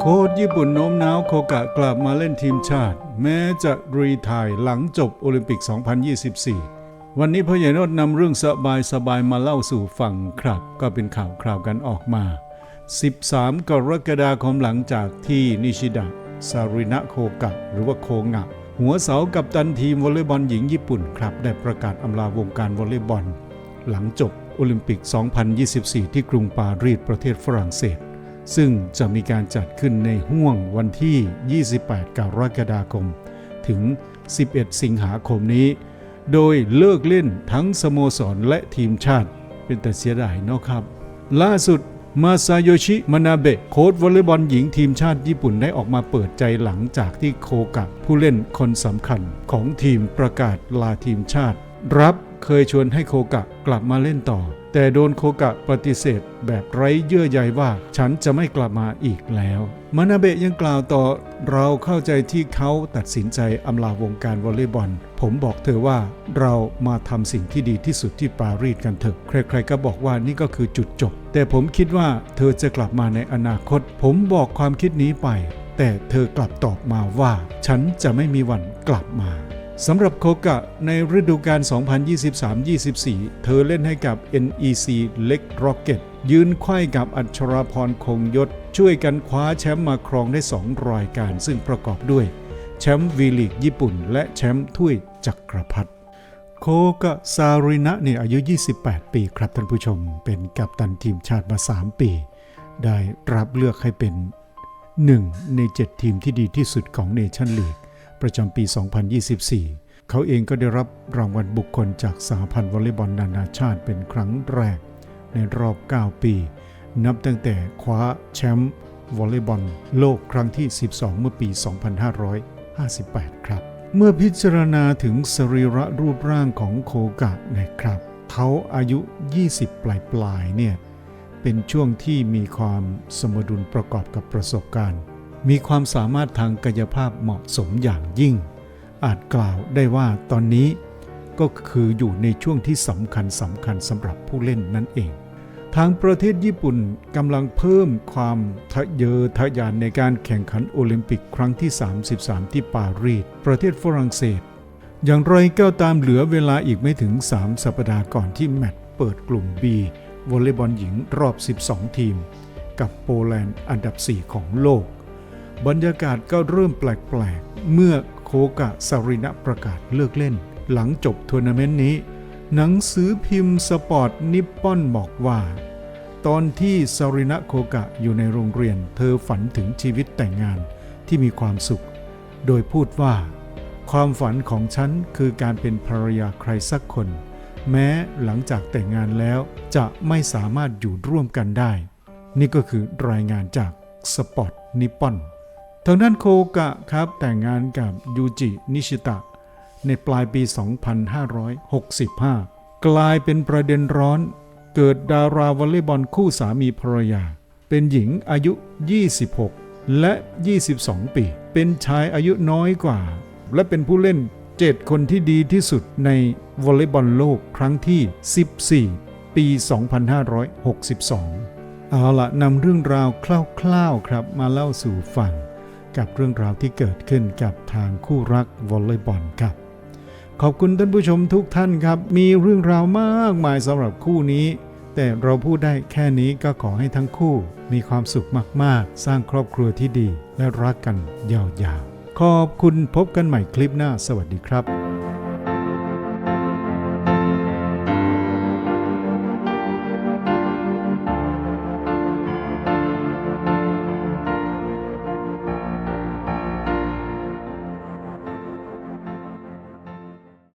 โค้ชญี่ปุ่นโน้มน้าวโคกะกลับมาเล่นทีมชาติ แม้จะรีทายหลังจบโอลิมปิก 2024 วันนี้พ่อใหญ่นดนำเรื่องสบายสบายมาเล่าสู่ฟังครับ ก็เป็นข่าวคราวกันออกมา 13 กรกฎาคมหลังจากที่นิชิดะซารินะโคกะ หรือว่าโคงะ หัวเสากับตันทีมวอลเลย์บอลหญิงญี่ปุ่นครับ ได้ประกาศอำลาวงการวอลเลย์บอล หลังจบโอลิมปิก 2024 ที่กรุงปารีสประเทศฝรั่งเศส ซึ่งจะมีการจัดขึ้นในห่วงวันที่ 28 กรกฎาคม ถึง 11 สิงหาคมนี้ โดยเลิกเล่นทั้งสโมสรและทีมชาติ เป็นแต่เสียดายเนาะครับ ล่าสุดมาซาโยชิ มานาเบะ โค้ชวอลเลย์บอลหญิงทีมชาติญี่ปุ่นได้ออกมาเปิดใจหลังจากที่โคกะผู้เล่นคนสำคัญของทีมประกาศลาทีมชาติ รับเคยชวนให้โคกะกลับมาเล่นต่อ แต่โดนโคกะปฏิเสธแบบไร้เยื่อใยว่าฉันจะไม่กลับมาอีกแล้วมานาเบะยังกล่าวต่อเราเข้าใจที่เขาตัดสินใจอำลาวงการวอลเลย์บอล ผมบอกเธอว่าเรามาทำสิ่งที่ดีที่สุดที่ปารีสกันเถอะ ใครๆก็บอกว่านี่ก็คือจุดจบ แต่ผมคิดว่าเธอจะกลับมาในอนาคต ผมบอกความคิดนี้ไป แต่เธอกลับตอบมาว่า ฉันจะไม่มีวันกลับมา สำหรับโคกะในฤดูกาล 2023-24 เธอเล่นให้กับ NEC เล็กร็อกเก็ตยืนไขว้กับอัชราพรคงยศ ช่วยกันคว้าแชมป์มาครองได้ 2 รายการซึ่งประกอบด้วย แชมป์วีลีกญี่ปุ่น และแชมป์ถ้วยจักรพรรดิโคกะซารินะเนี่ยอายุ 28 ปีครับท่านผู้ชม เป็นกัปตันทีมชาติมา 3 ปี ได้รับเลือกให้เป็น 1 ใน 7 ทีมที่ดีที่สุดของเนชั่นลีก ประจำปี 2024 เขาเองก็ได้รับรางวัลบุคคลจากสหพันธ์วอลเลย์บอลนานาชาติเป็นครั้งแรก ในรอบ 9 ปี นับตั้งแต่คว้าแชมป์วอลเลย์บอลโลกครั้งที่ 12 เมื่อปี 2558 ครับ เมื่อพิจารณาถึงสรีระรูปร่างของโคกะนะครับ เขาอายุ 20 ปลายๆเนี่ย เป็นช่วงที่มีความสมดุลประกอบกับประสบการณ์ มีความสามารถทางกายภาพเหมาะสมอย่างยิ่ง อาจกล่าวได้ว่าตอนนี้ก็คืออยู่ในช่วงที่สำคัญสำคัญสำหรับผู้เล่นนั่นเอง ทางประเทศญี่ปุ่นกำลังเพิ่มความทะเยอทะยานในการแข่งขันโอลิมปิกครั้งที่ 33 ที่ปารีสประเทศฝรั่งเศส อย่างไรก็ตามเหลือเวลาอีกไม่ถึง 3 สัปดาห์ก่อนที่แมตช์เปิดกลุ่ม B วอลเลย์บอลหญิงรอบ 12 ทีม กับโปแลนด์อันดับ 4 ของโลก บรรยากาศก็เริ่มแปลกๆ เมื่อโคกะซารินะประกาศเลิกเล่น หลังจบทัวร์นาเมนต์นี้ หนังสือพิมพ์สปอร์ตนิปปอนบอกว่า ตอนที่ซารินะโคกะอยู่ในโรงเรียน เธอฝันถึงชีวิตแต่งงานที่มีความสุข โดยพูดว่า ความฝันของฉันคือการเป็นภรรยาใครสักคน แม้หลังจากแต่งงานแล้วจะไม่สามารถอยู่ร่วมกันได้ นี่ก็คือรายงานจากสปอร์ตนิปปอน ทางด้านโคกะครับ แต่งงานกับยูจินิชิตะ ในปลายปี 2565 กลายเป็นประเด็นร้อนเกิดดาราวอลเลย์บอลคู่สามีภรรยา เป็นหญิงอายุ 26 และ 22 ปี เป็นชายอายุน้อยกว่า และเป็นผู้เล่น 7 คนที่ดีที่สุดในวอลเลย์บอลโลกครั้งที่ 14 ปี 2562 เอาละนำเรื่องราวคร่าวๆครับมาเล่าสู่ฟัง กับเรื่องราวที่เกิดขึ้นกับทางคู่รักวอลเลย์บอลครับ ขอบคุณท่านผู้ชมทุกท่านครับ มีเรื่องราวมากมายสำหรับคู่นี้ แต่เราพูดได้แค่นี้ก็ขอให้ทั้งคู่ มีความสุขมากๆ สร้างครอบครัวที่ดี และรักกันยาวๆขอบคุณพบกันใหม่คลิปหน้า สวัสดีครับ